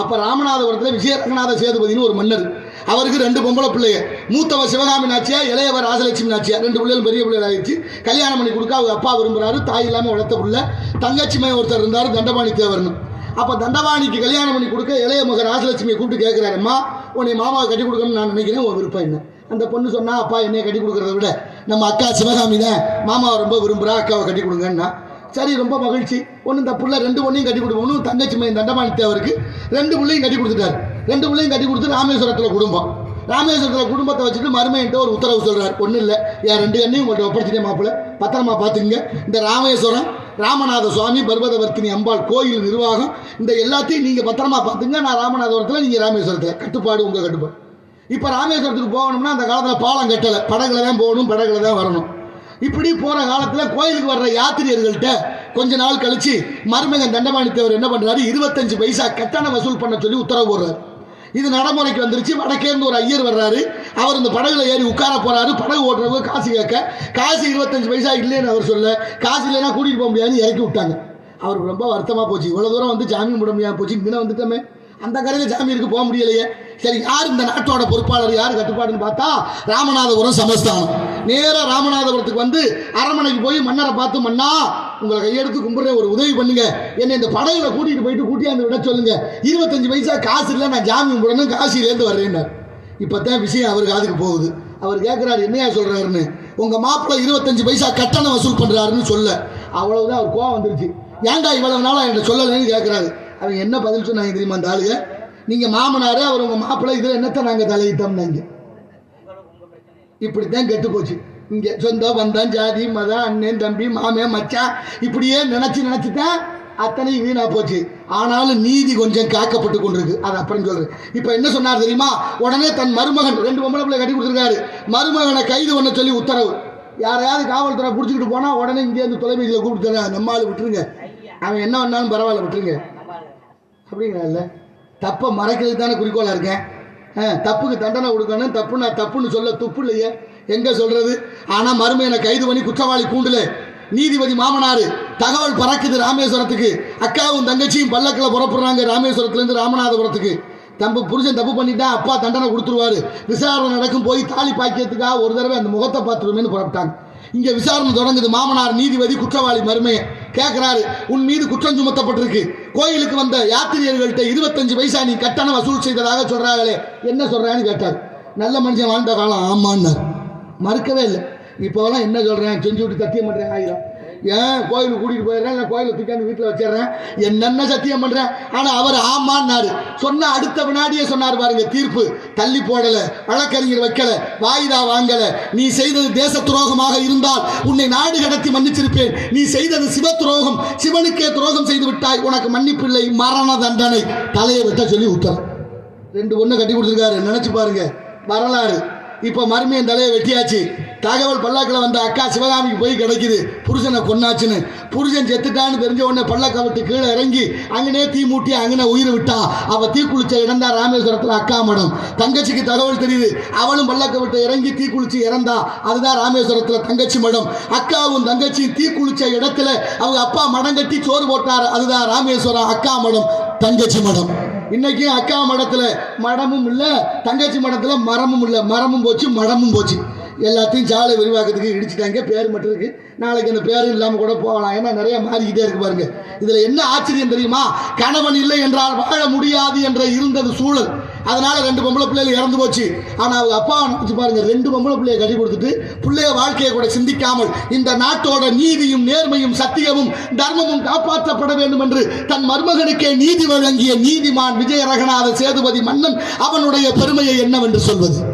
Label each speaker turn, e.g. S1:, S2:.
S1: அப்போ ராமநாதபுரத்தில் விஜயரங்கநாத சேதுபதினு ஒரு மன்னர். அவருக்கு ரெண்டு பொம்பளை பிள்ளைய மூத்தவர் சிவகாமி நாச்சியா இளையவர் ராசலட்சுமி நாச்சியா ரெண்டு பிள்ளைகள் பெரிய பிள்ளைகள் ஆயிடுச்சு. கல்யாணம் பண்ணி கொடுக்க அவங்க அப்பா விரும்புகிறாரு தாய் இல்லாமல் வளர்த்த பிள்ளை. தங்கச்சி மையம் ஒருத்தர் இருந்தார் தண்டபாணி தேவர்னு. அப்போ தண்டபாணிக்கு கல்யாணம் பண்ணி கொடுக்க இளைய மகன் ராசலட்சுமியை கூப்பிட்டு கேட்குறாருமா உன்னை மாமாவை கட்டி கொடுக்கணும்னு நான் நினைக்கிறேன் உன் விருப்பம் என்ன? அந்த பொண்ணு சொன்னால் அப்பா என்னையை கட்டி கொடுக்குறத விட நம்ம அக்கா சிவகாமி தான் மாமாவை ரொம்ப விரும்புகிறா அக்காவை கட்டி கொடுங்கன்னா. சரி ரொம்ப மகிழ்ச்சி. ஒன்று இந்த பிள்ளை ரெண்டு பொண்ணையும் கட்டி கொடுப்போம். ஒன்று தங்கச்சி மையம் தண்டமானி தேவருக்கு ரெண்டு பிள்ளையும் கட்டி கொடுத்துட்டாரு. ரெண்டு பிள்ளையும் கட்டி கொடுத்து ராமேஸ்வரத்தில் குடும்பம். ராமேஸ்வரத்தில் குடும்பத்தை வச்சுட்டு மருமையிட்ட ஒரு உத்தரவு சொல்கிறார் ஒன்றும் இல்லை. என் ரெண்டு கண்ணையும் உங்கள்கிட்ட ஒப்படைச்சிட்டே மாப்பிள்ள. பத்திரமா பார்த்துக்குங்க இந்த ராமேஸ்வரம் ராமநாத சுவாமி பர்வதவர்த்தினி அம்பாள் கோயில் நிர்வாகம் இந்த எல்லாத்தையும் நீங்கள் பத்திரமா பார்த்துங்க நான் ராமநாதபுரத்தில் நீங்கள் ராமேஸ்வரத்தில். கட்டுப்பாடு உங்கள் கட்டுப்பாடு. இப்போ ராமேஸ்வரத்துக்கு போகணும்னா அந்த காலத்தில் பாலம் கட்டலை. படகுல தான் போகணும் படகுல தான் வரணும். இப்படி போற காலத்துல கோயிலுக்கு வர்ற யாத்திரியர்கள்ட்ட கொஞ்ச நாள் கழிச்சு மருமகன் தண்டபாணித்தவர் என்ன பண்றாரு? இருபத்தஞ்சு பைசா கட்டணம் வசூல் பண்ண சொல்லி உத்தரவு போடுறாரு. இது நடைமுறைக்கு வந்துருச்சு. வடக்கேருந்து ஒரு ஐயர் வர்றாரு. அவர் இந்த படகுல ஏறி உட்கார போறாரு. படகு ஓட்டுறவங்க காசு கேட்க. காசு இருபத்தஞ்சு பைசா இல்லைன்னு அவர் சொல்ல காசு இல்லைன்னா கூட்டிட்டு போக முடியாதுன்னு இறக்கி விட்டாங்க. அவருக்கு ரொம்ப வருத்தமா போச்சு. இவ்வளவு தூரம் வந்து ஜாமீன் போட முடியாது போச்சு. இங்கே வந்துட்டோமே. அந்த கரையில் ஜாமீனுக்கு போக முடியலையே. சரி யார் இந்த நாட்டோட பொறுப்பாளர் யார் கட்டுப்பாடுன்னு பார்த்தா ராமநாதபுரம் சமஸ்தானம். நேராக ராமநாதபுரத்துக்கு வந்து அரண்மனைக்கு போய் மன்னரை பார்த்து மன்னா உங்களை கையெடுத்து கும்பிட்றேன் ஒரு உதவி பண்ணுங்க. என்னை இந்த படையில கூட்டிகிட்டு போயிட்டு கூட்டியாந்து விட சொல்லுங்க. இருபத்தஞ்சு பைசா காசு இல்லை நான் ஜாமீன் போடணும் காசிலேருந்து வர்றேன்னார். இப்போ தான் விஷயம் அவர் காதுக்கு போகுது. அவர் கேட்குறாரு என்னையா சொல்கிறாருன்னு உங்கள் மாப்பிள்ளை இருபத்தஞ்சு பைசா கட்டணம் வசூல் பண்ணுறாருன்னு சொல்ல. அவ்வளவுதான் அவர் கோவம் வந்துருச்சு. ஏன்டா இவ்வளவு நாளாக என்கிட்ட சொல்லலைன்னு கேட்குறாரு அவங்க என்ன பதில் சொன்னாங்க தெரியுமா அந்த ஆளுங்க? நீங்கள் மாமனார் அவர் உங்கள் மாப்பிள்ளை இதில் என்னத்தை நாங்கள் தலையிட்டோம்னாங்க? இப்படித்தான் கெட்டு போச்சு இங்கே சொந்தம் வந்தம் ஜாதி மதம் அண்ணன் தம்பி மாமே மச்சான் இப்படியே நினச்சி நினச்சி தான் அத்தனை வீணா போச்சு. ஆனாலும் நீதி கொஞ்சம் காக்கப்பட்டு கொண்டிருக்கு. அது அப்புறம் சொல்றேன். இப்ப என்ன சொன்னார் தெரியுமா? உடனே தன் மருமகன் ரெண்டு பொம்பளை பிள்ளை கட்டி கொடுத்துருக்காரு. மருமகனை கைது பண்ண சொல்லி உத்தரவு. யாரையாவது காவல்துறை பிடிச்சிக்கிட்டு போனா உடனே இங்கேருந்து தொலைபேசியில் கூப்பிட்டு நம்ம ஆளு விட்டுருங்க. அவன் என்ன பண்ணாலும் பரவாயில்ல விட்டுருங்க. அப்படிங்கிறல்ல தப்பை மறைக்கிறதுக்கு தானே குறிக்கோளாக இருக்கேன். தப்புக்கு தண்டனை கொடுக்கணும். தப்பு நான் தப்புன்னு சொல்ல துப்பு இல்லையே. எங்கே சொல்கிறது ஆனால் மருமையனை கைது பண்ணி குற்றவாளி கூண்டுல. நீதிபதி மாமனார் தகவல் பறக்குது ராமேஸ்வரத்துக்கு. அக்காவும் தங்கச்சியும் பல்லக்கில் புறப்படுறாங்க ராமேஸ்வரத்துலேருந்து ராமநாதபுரத்துக்கு. தம்பு புருஷன் தப்பு பண்ணிட்டா அப்பா தண்டனை கொடுத்துருவாரு. விசாரணை நடக்கும் போய் தாலி பாக்கியத்துக்காக ஒரு தடவை அந்த முகத்தை பார்த்துருமேன்னு புறப்பட்டாங்க. இங்க விசாரணை தொடங்குது. மாமனார் நீதிபதி குற்றவாளி மருமையை. கேட்கிறாரு உன் மீது குற்றம் சுமத்தப்பட்டிருக்கு. கோயிலுக்கு வந்த யாத்திரியர்கள்ட்ட இருபத்தஞ்சு பைசா நீ கட்டணம் வசூல் செய்ததாக சொல்றாங்களே என்ன சொல்றான்னு கேட்டார். நல்ல மனுஷன் வாழ்ந்த காலம். ஆமான்னார். மறுக்கவே இல்லை. இப்போலாம் என்ன சொல்றேன்? செஞ்சு விட்டு தத்தியம் பண்றேன் ஆயிரம். ஏன் கோயிலுக்கு கூட்டிகிட்டு போயிடுறேன்? இல்லை கோயிலை தூக்காந்து வீட்டில் வச்சிடுறேன்? என்னென்ன சத்தியம் பண்ணுறேன் ஆனால் அவர் ஆமான்னாரு. சொன்ன அடுத்த வினாடியே சொன்னார் பாருங்க தீர்ப்பு. தள்ளி போடலை வழக்கறிஞர் வைக்கலை வாய்தா வாங்கலை. நீ செய்தது தேச துரோகமாக இருந்தால் உன்னை நாடு கடத்தி மன்னிச்சிருப்பேன். நீ செய்தது சிவ துரோகம் சிவனுக்கே துரோகம் செய்து விட்டாய். உனக்கு மன்னிப்பில்லை மரண தண்டனை. தலையை விட்ட சொல்லி உத்தரவு ரெண்டு ஒன்று கட்டி கொடுத்துருக்காரு. நினச்சி பாருங்க வரலாறு. இப்போ மருமையன் தலையை வெட்டியாச்சு. தகவல் பல்லாக்கில் வந்த அக்கா சிவகாமிக்கு போய் கிடைக்குது. புருஷனை கொன்னாச்சுன்னு. புருஷன் செத்துட்டான்னு தெரிஞ்ச உடனே பல்லக்க விட்டு கீழே இறங்கி அங்கனே தீ மூட்டி அங்கனே உயிர் விட்டா. அவள் தீ குளிச்ச இடம் தான் ராமேஸ்வரத்தில் அக்கா மடம். தங்கச்சிக்கு தகவல் தெரியுது. அவளும் பல்லக்க விட்டு இறங்கி தீ குளிச்சு இறந்தா. அதுதான் ராமேஸ்வரத்தில் தங்கச்சி மடம். அக்காவும் தங்கச்சியும் தீ குளிச்ச இடத்துல அவங்க அப்பா மடம் கட்டி சோறு போட்டார். அதுதான் ராமேஸ்வரம் அக்கா மடம் தங்கச்சி மடம். இன்னைக்கு அக்கா மடத்துல மடமும் இல்ல தங்கச்சி மடத்துல மரமும் இல்ல. மரமும் போச்சு மடமும் போச்சு. எல்லாத்தையும் சாலை விரிவாக்கத்துக்கு இடிச்சிட்டாங்க. பேர் மட்டும் இருக்கு. நாளைக்கு அந்த பேரும் இல்லாம கூட போகலாம். ஏன்னா நிறைய மாறிக்கிட்டே இருக்கு பாருங்க. இதுல என்ன ஆச்சரியம் தெரியுமா? கணவன் இல்லை என்றால் வாழ முடியாது என்ற இருந்தது சூழல். அதனால ரெண்டு பொம்பளை பிள்ளைகள் இறந்து போச்சு. ஆனால் அவங்க அப்பா அனுப்பிச்சு பாருங்க ரெண்டு பொம்பளை பிள்ளைய கட்டி கொடுத்துட்டு பிள்ளைய வாழ்க்கையை கூட சிந்திக்காமல் இந்த நாட்டோட நீதியும் நேர்மையும் சத்தியமும் தர்மமும் காப்பாற்றப்பட வேண்டும் என்று தன் மருமகனுக்கே நீதி வழங்கிய நீதிமான் விஜய ரகநாத சேதுபதி மன்னன் அவனுடைய பெருமையை என்னவென்று சொல்வது?